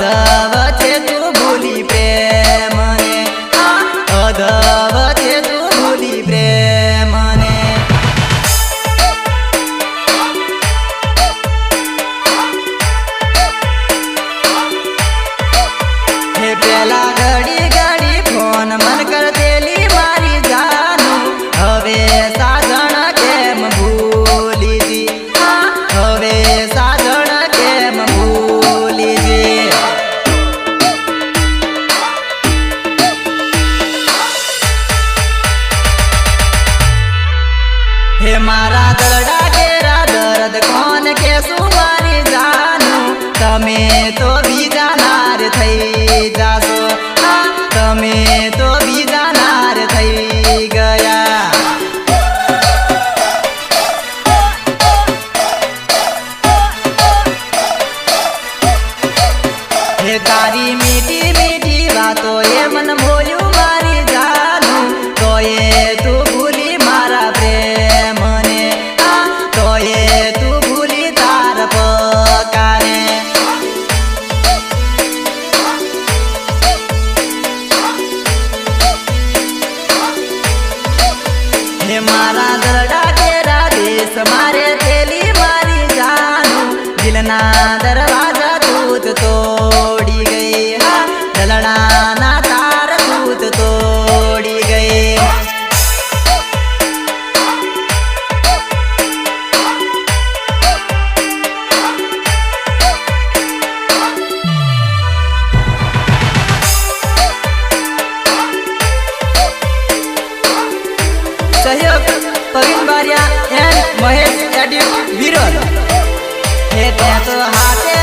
عذاب જાગો તમે તો બી પ્રવીણ બારિયા એન્ડ મહેશ એડિટ વિરોધ હે ત્યાં તો હાથે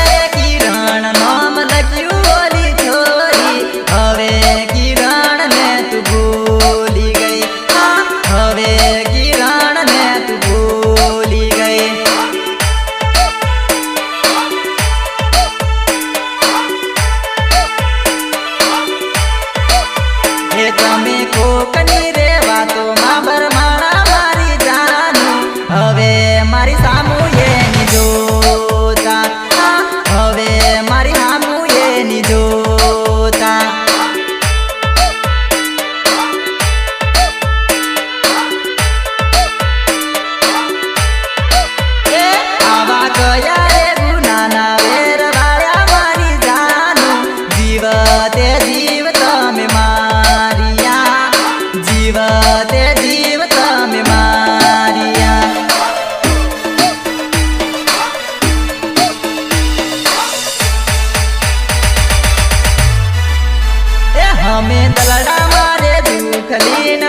અમે દલડા મારે દુઃખ લીન